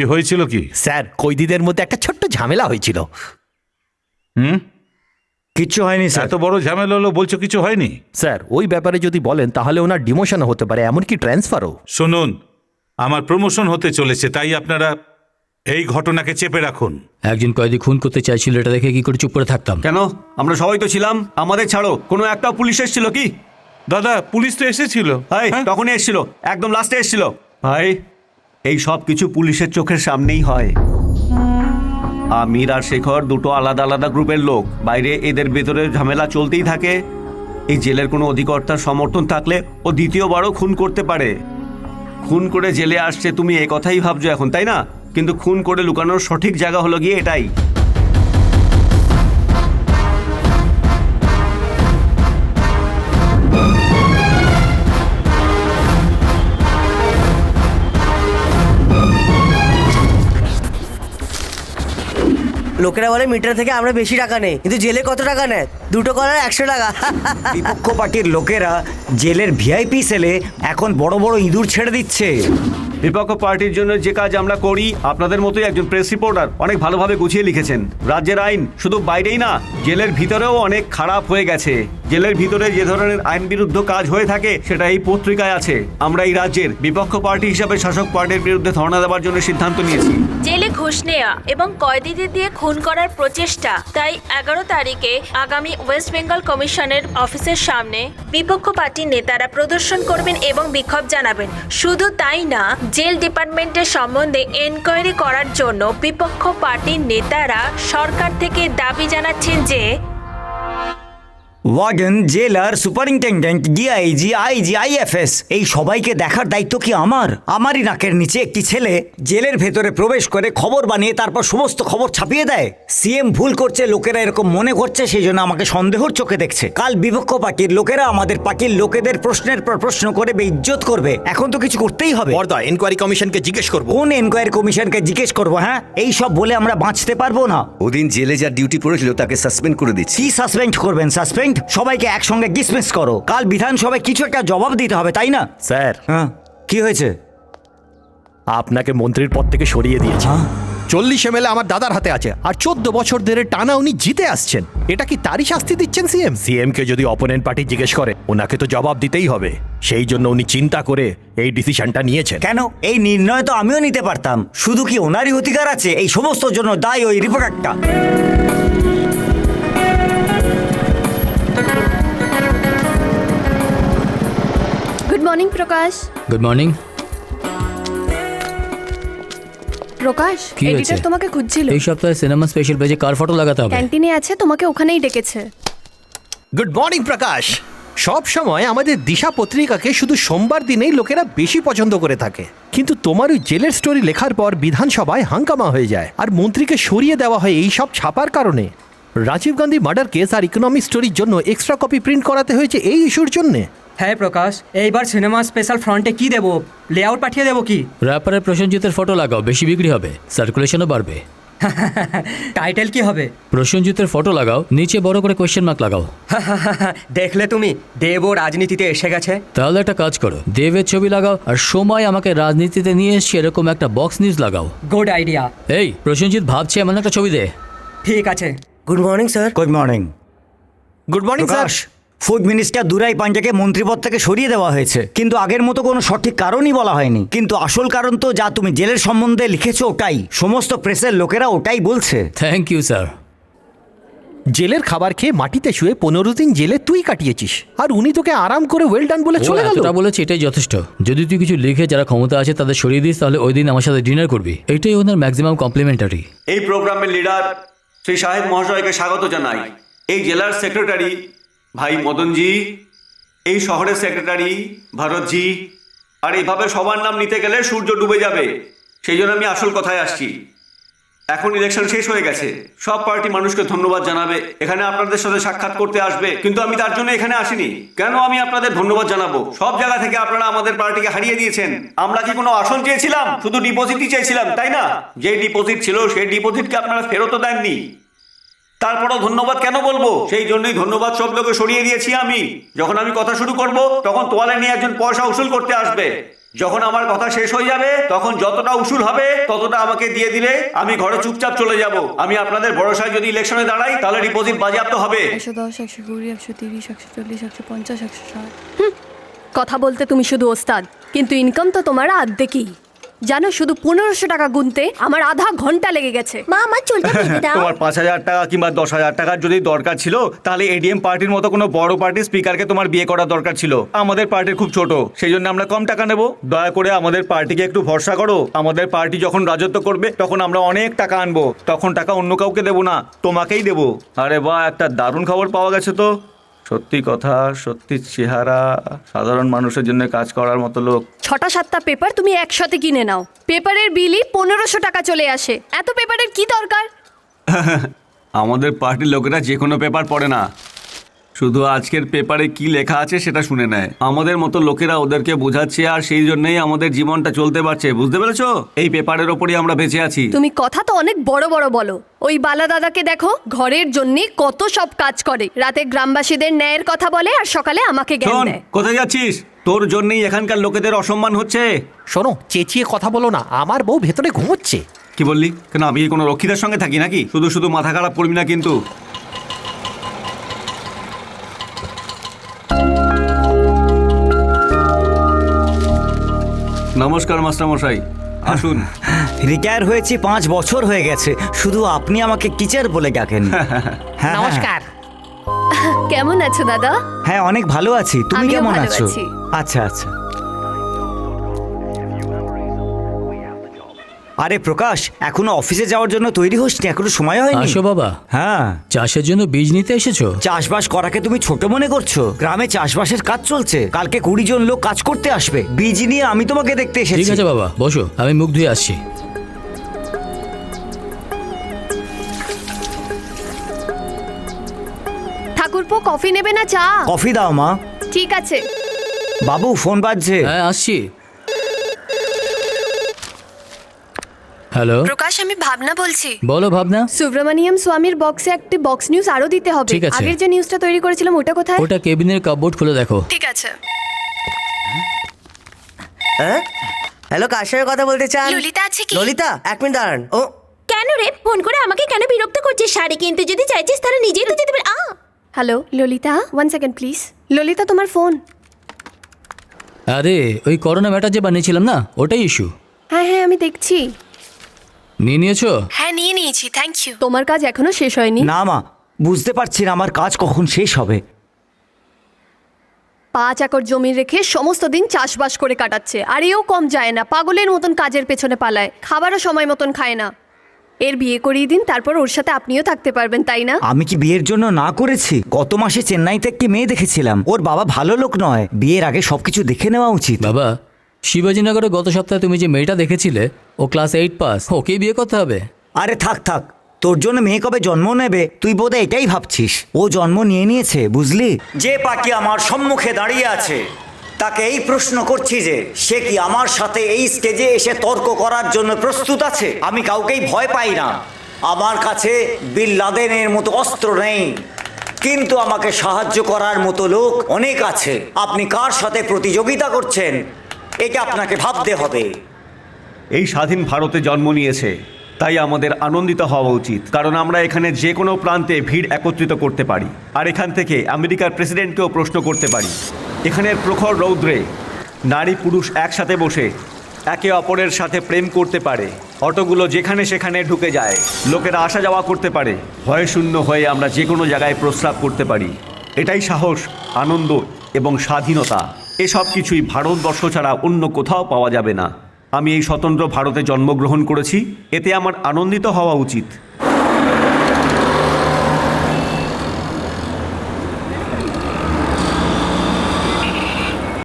কি হয়েছিল কি? স্যার কৈদিদের মধ্যে একটা ছোট্ট ঝামেলা হয়েছিল। হুম? কিচ্ছু হয়নি স্যার। এত বড় ঝামেলা হলো বলছো কিছু হয়নি? স্যার ওই ব্যাপারে যদি বলেন তাহলে ওনার ডিমোশন হতে পারে এমনকি ট্রান্সফারও। শুনুন আমার প্রমোশন হতে চলেছে তাই আপনারা এই ঘটনাকে চেপে রাখুন। একজন কয়েদি খুন করতে চাইছিল এটা দেখে কি করে চুপ করে থাকতাম? কেন? আমরা সবাই তো ছিলাম আমাদের ছাড়ো কোনো একটা পুলিশ এসেছিল কি? দাদা পুলিশ তো এসেছিল। ভাই হ্যাঁ? তখনই এসেছিল একদম লাস্টে এসেছিল। ভাই এই সব কিছু পুলিশের চোখের সামনেই হয়। আমির আর শেখর দুটো আলাদা আলাদা গ্রুপের লোক। বাইরে এদের ভেতরে ঝামেলা চলতেই থাকে। এই জেলের কোনো অধিকর্তার সমর্থন থাকলে ও দ্বিতীয়বারও খুন করতে পারে। খুন করে জেলে আসছে, তুমি এ কথাই ভাবছ এখন, তাই না? কিন্তু খুন করে লুকানোর সঠিক জায়গা হলো গিয়ে এটাই। লোকেরা বলে মিটার থেকে আমরা বেশি টাকা নেই, কিন্তু জেলে কত টাকা নেয়? দুটো কলার একশো টাকা। বিপক্ষ পার্টির লোকেরা জেলের ভিআইপি সেলে এখন বড় বড় ইঁদুর ছেড়ে দিচ্ছে। বিপক্ষ পার্টির জন্য যে কাজ আমরা করি, আপনাদের মতোই একজন প্রেস রিপোর্টার অনেক ভালোভাবে গুছিয়ে লিখেছেন। রাজ্যের আইন শুধু বাইরেই না, জেলের ভিতরেও অনেক খারাপ হয়ে গেছে। জেলের ভিতরে যে ধরনের আইন বিরুদ্ধ কাজ হয়ে থাকে, সেটা এই পত্রিকায় আছে। আমরা এই রাজ্যের বিপক্ষ পার্টি হিসাবে শাসক পার্টির বিরুদ্ধে ধর্ণা দেওয়ার জন্য সিদ্ধান্ত নিয়েছি। জেলে ঘুষ নেওয়া এবং কয়েদিদের দিয়ে খুন করার প্রচেষ্টা, তাই এগারো তারিখে আগামী ওয়েস্ট বেঙ্গল কমিশনের অফিসের সামনে বিপক্ষ পার্টির নেতারা প্রদর্শন করবেন এবং বিক্ষোভ জানাবেন। শুধু তাই না জেল ডিপার্টমেন্টের সম্বন্ধে এনকোয়ারি করার জন্য বিপক্ষ পার্টির নেতারা সরকার থেকে দাবি জানাচ্ছেন যে ওয়ার্ডেন জেলার সুপারিনটেন্ডেন্ট ডিআইজি আইজি আইএফএস এই সবাইকে দেখার দায়িত্ব কি আমার? আমারই নাকের নিচে একটি ছেলে জেলের ভেতরে প্রবেশ করে খবর বানিয়ে তারপর সমস্ত খবর ছাপিয়ে দেয়। সিএম ভুল করছে লোকেরা এরকম মনে করছে সেই জন্য আমাকে সন্দেহর চোখে দেখছে। কাল বিপক্ষ পার্টির লোকেরা আমাদের পার্টির লোকেদের প্রশ্নের পর প্রশ্ন করে বেইজ্জত করবে। এখন তো কিছু করতেই হবে। বর্দা এনকোয়ারি কমিশনকে জিজ্ঞেস করব। কোন এনকোয়ারি কমিশনকে জিজ্ঞেস করব হ্যাঁ? এই সব বলে আমরা বাঁচতে পারব না। ওদিন জেলে যা ডিউটি পড়েছিল তাকে সাসপেন্ড করে দিচ্ছি। কি সাসপেন্ড করবেন? সাসপেন্ড সবাইকে একসঙ্গে ডিসমিস করো। কাল বিধানসভায় কিছু একটা জবাব দিতে হবে তাই না? স্যার। হ্যাঁ কি হয়েছে? আপনাকে মন্ত্রীর পদ থেকে সরিয়ে দিয়েছে। হ্যাঁ? চল্লিশ এম আমার দাদার হাতে আছে আর চোদ্দ বছর ধরে টানা উনি জিতে আসছেন। এটা কি তারই শাস্তি দিচ্ছেন সিএম সিএম কে যদি অপোনেন্ট পার্টি জিজ্ঞেস করে ওনাকে তো জবাব দিতেই হবে। সেই জন্য উনি চিন্তা করে এই ডিসিশনটা নিয়েছেন। কেন? এই নির্ণয় তো আমিও নিতে পারতাম। শুধু কি ওনারই অধিকার আছে? এই সমস্ত জন্য দায় ওই রিপোর্টারটা। Good morning Prakash good morning Prakash কি হয়েছে? এডিটর তোমাকে খুঁজছিল। এই সপ্তাহে সিনেমা স্পেশাল পেজে কার ফটো লাগাতে হবে। ক্যান্টিনে আছে তোমাকে ওখানেই ডেকেছে। গুড মর্নিং প্রকাশ সব সময় আমাদের দিশা পত্রিকাকে শুধু সোমবার দিনেই লোকেরা বেশি পছন্দ করে থাকে। কিন্তু তোমার ওই জেলের স্টোরি লেখার পর বিধানসভায় হাঙ্গামা হয়ে যায় আর মন্ত্রীকে সরিয়ে দেওয়া হয় এই সব ছাপার কারণে। রাজীব গান্ধী মার্ডার কেস আর ইকোনমিক স্টোরির জন্য এক্সট্রা কপি প্রিন্ট করাতে হয়েছে এই ইস্যুর জন্যে। হ্যাঁ প্রকাশ এইবার সিনেমা স্পেশাল ফ্রন্টে কি দেবো? লেআউট পাঠিয়ে দেবো কি? র্যাপারে প্রসেনজিতের ফটো লাগাও বেশি বিক্রি হবে সার্কুলেশনও বাড়বে। টাইটেল কি হবে? প্রসেনজিতের ফটো লাগাও নিচে বড় করে কোয়েশ্চেন মার্ক লাগাও। দেখলে তুমি দেব রাজনীতিতে এসে গেছে। তাহলে একটা কাজ করো দেবের ছবি লাগাও আর সময় আমাকে রাজনীতিতে নিয়ে এসছে এরকম একটা বক্স নিউজ লাগাও। গুড আইডিয়া এই প্রসেনজিৎ ভাবছে এমন একটা ছবি দে। ঠিক আছে। Good morning sir good morning good morning sir food minister Durai পাঞ্জাকে মন্ত্রীপদ থেকে সরিয়ে দেওয়া হয়েছে। কিন্তু আগের মতো কোনো সঠিক কারণই বলা হয়নি। কিন্তু আসল কারণ তো যা তুমি জেলের সম্বন্ধে লিখেছো ওটাই। সমস্ত প্রেসের লোকেরা ওটাই বলছে। থ্যাংক ইউ স্যার জেলের খাবার খেয়ে মাটিতে শুয়ে পনেরো দিন জেলে তুই কাটিয়েছিস। আর উনি তোকে আরাম করে ওয়েল ডান বলে চলে গেল। এতটা বলেছে এটাই যথেষ্ট। যদি তুই কিছু লিখে যারা ক্ষমতা আছে তাদের সরিয়ে দিস তাহলে ওই দিন আমার সাথে ডিনার করবি। এটাই ওনার ম্যাক্সিমাম কমপ্লিমেন্টারি এই প্রোগ্রামের লিডার শ্রী সাহেব মহাশয়কে স্বাগত জানাই। এই জেলার সেক্রেটারি ভাই মদনজি, এই শহরের সেক্রেটারি ভরতজি, আর এইভাবে সবার নাম নিতে গেলে সূর্য ডুবে যাবে। সেই জন্য আমি আসল কথায় আসছি। এখন ইলেকশন শেষ হয়ে গেছে। সব পার্টি মানুষকে ধন্যবাদ জানাবে। এখানে আপনাদের সাথে সাক্ষাৎ করতে আসবে। কিন্তু আমি তার জন্য এখানে আসিনি। কেন আমি আপনাদের ধন্যবাদ জানাব? সব জায়গা থেকে আপনারা আমাদের পার্টিকে হারিয়ে দিয়েছেন। আমরা কি কোনো আসন চেয়েছিলাম? শুধু ডিপোজিটই চেয়েছিলাম, তাই না? যে ডিপোজিট ছিল সেই ডিপোজিটকে আপনারা ফেরতও দেননি। তারপরও ধন্যবাদ কেন বলব? সেই জন্যই ধন্যবাদ শব্দকে সরিয়ে দিয়েছি আমি। যখন আমি কথা শুরু করব তখন তোয়ালে নিয়ে একজন পয়সা উসুল করতে আসবে। যখন আমার কথা শেষ হয়ে যাবে তখন যতটা উসুল হবে ততটা আমাকে দিয়ে দিলে আমি ঘরে চুপচাপ চলে যাব। আমি আপনাদের ভরসায় যদি ইলেকশনে দাঁড়াই তাহলে ডিপোজিট বাজেয়াপ্ত হবে। একশো দশ একশো কুড়ি একশো তিরিশ একশো চল্লিশ একশো পঞ্চাশ একশো ষাট। কথা বলতে তুমি শুধু ওস্তাদ কিন্তু ইনকাম তো তোমার আর্ধেকই। জানো শুধু পনেরোশো টাকা গুনতে আমার আধা ঘণ্টা লেগে গেছে। মা আমার চুলটা কেটে দাও তোমার পাঁচ হাজার টাকা কিংবা দশ হাজার টাকার যদি দরকার ছিল তাহলে এডিএম পার্টির মতো কোনো বড় পার্টির স্পিকারকে তোমার বিয়ে করার দরকার ছিল। আমাদের পার্টি খুব ছোট সেই জন্য আমরা কম টাকা নেব। দয়া করে আমাদের পার্টিকে একটু ভরসা করো। আমাদের পার্টি যখন রাজত্ব করবে তখন আমরা অনেক টাকা আনব। তখন টাকা অন্য কাউকে দেবো না তোমাকেই দেবো। আরে বাহ একটা দারুণ খবর পাওয়া গেছে তো। সত্যি কথা সত্যি চেহারা সাধারণ মানুষের জন্য কাজ করার মতো লোক। ছটা সাতটা পেপার তুমি একসাথে কিনে নাও। পেপারের বিলই পনেরোশো টাকা চলে আসে। এত পেপারের কি দরকার? আমাদের পার্টির লোকেরা যে কোনো পেপার পড়ে না। শুধু আজকের পেপারে কি লেখা আছে সেটা শুনে নেয়। আমাদের মতো লোকেরা ওদেরকে বোঝাচ্ছে আর সেই জন্যই আমাদের জীবনটা চলতে পারছে। বুঝতে পেরেছ? এই পেপারের ওপরই আমরা বেঁচে আছি। তুমি কথা তো অনেক বড় বড় বলো। ওই বালা দাদাকে দেখো ঘরের জন্য কত সব কাজ করে। রাতে গ্রামবাসীদের ন্যায়ের কথা বলে আর সকালে আমাকে জ্ঞান শোন দেয়। কোথায় যাচ্ছিস? তোর জন্যই এখানকার লোকেদের অসম্মান হচ্ছে। শোনো চেঁচিয়ে কথা বলো না। আমার বউ ভেতরে ঘুমোচ্ছে। কি বললি? কেন আমি কি কোনো রক্ষীদের সঙ্গে থাকি নাকি? শুধু শুধু মাথা খারাপ করবি না কিন্তু। নমস্কার মাস্টারমশাই। আসুন। রিটায়ার হয়েছি পাঁচ বছর হয়ে গেছে। শুধু আপনি আমাকে টিচার বলে ডাকেন। হ্যাঁ, নমস্কার। কেমন আছো দাদা? হ্যাঁ অনেক ভালো আছি। তুমি আমিও কেমন ভালো আছো? আছি। আচ্ছা আচ্ছা। আরে প্রকাশ এখনও অফিসে যাওয়ার জন্য তৈরি হোসনি এখনও সময় হয়নি। আসো বাবা। হ্যাঁ। চাষের জন্য বীজ নিতে এসেছ? চাষবাস করাকে তুমি ছোট মনে করছ? গ্রামে চাষবাসের কাজ চলছে কালকে কুড়ি জন লোক কাজ করতে আসবে। বীজ নিয়ে আমি তোমাকে দেখতে ঠিক এসেছি আছে বাবা বসো আমি মুখ ধুয়ে আসছি। ঠাকুরপো কফি নেবে না চা? কফি দাও মা। ঠিক আছে। বাবু ফোন বাজছে। হ্যাঁ আসছি। হ্যালো? প্রকাশ আমি ভাবনা বলছি। বলো ভাবনা। সুব্রমণিয়াম স্বামীর বক্সে একটি বক্স নিউজ আরও দিতে হবে। ঠিক আছে। আগের যে নিউজটা তৈরি করেছিলাম ওটা কোথায়? ওটা কেবিনের কাপবোর্ড খুলে দেখো। ঠিক আছে। হ্যাঁ হ্যালো কার সঙ্গে কথা বলতে চান? ললিতা আছে কি? ললিতা এক মিনিট দাঁড়ান। ও কেন রে? ফোন করে আমাকে কেন বিরক্ত করছিস? শাড়ি কিনতে যদি চাইছিস তাহলে নিজেই তো যেতে পারে। আ hello Lalita? One second please Lalita তোমার ফোন আরে ওই করোনা ম্যাটার যে বানিয়েছিলাম না ওটাই ইস্যু হ্যাঁ হ্যাঁ আমি দেখছি। নিয়ে নিয়েছো? হ্যাঁ নিয়ে নিয়েছি থ্যাংক ইউ তোমার কাজ এখনও শেষ হয়নি? না মা বুঝতে পারছি না আমার কাজ কখন শেষ হবে। পাঁচ একর জমি রেখে সমস্ত দিন চাষবাস করে কাটাচ্ছে। আর এও কম যায় না পাগলের মতন কাজের পেছনে পালায়। খাবারও সময় মতন খায় না। এর বিয়ে করিয়ে দিন তারপর ওর সাথে আপনিও থাকতে পারবেন তাই না? আমি কি বিয়ের জন্য না করেছি? গত মাসে চেন্নাইতে একটি মেয়ে দেখেছিলাম। ওর বাবা ভালো লোক নয়। বিয়ের আগে সবকিছু দেখে নেওয়া উচিত। বাবা শিবাজীনগরে গত সপ্তাহে তুমি যে মেয়েটা দেখেছিলে, ও ক্লাস এইট পাস ওকেই বিয়ে করতে হবে? আরে থাক থাক। তোর জন্য মেয়ে কবে জন্ম নেবে, তুই বোধহয় এটাই ভাবছিস। ও জন্ম নিয়ে নিয়েছে, বুঝলি? যে পার্টি আমার সম্মুখে দাঁড়িয়ে আছে, তাকে এই প্রশ্ন করছি যে, সে কি আমার সাথে এই স্টেজে এসে তর্ক করার জন্য প্রস্তুত আছে? আমি কাউকেই ভয় পাই না। আমার কাছে বিল লাদেনের মতো অস্ত্র নেই। কিন্তু আমাকে সাহায্য করার মতো লোক অনেক আছে। আপনি কার সাথে প্রতিযোগিতা করছেন? এটা আপনাকে ভাবতে হবে। এই স্বাধীন ভারতে জন্ম নিয়েছে, তাই আমাদের আনন্দিত হওয়া উচিত, কারণ আমরা এখানে যে কোনো প্রান্তে ভিড় একত্রিত করতে পারি, আর এখান থেকে আমেরিকার প্রেসিডেন্টকেও প্রশ্ন করতে পারি। এখানের প্রখর রৌদ্রে নারী পুরুষ একসাথে বসে একে অপরের সাথে প্রেম করতে পারে, অটোগুলো যেখানে সেখানে ঢুকে যায়, লোকেরা আসা যাওয়া করতে পারে, ভয় শূন্য হয়ে আমরা যে কোনো জায়গায় প্রস্রাব করতে পারি। এটাই সাহস, আনন্দ এবং স্বাধীনতা। এসব কিছুই ভারতবর্ষ ছাড়া অন্য কোথাও পাওয়া যাবে না। আমি এই স্বতন্ত্র ভারতে জন্মগ্রহণ করেছি। এতে আমার আনন্দিত হওয়া উচিত।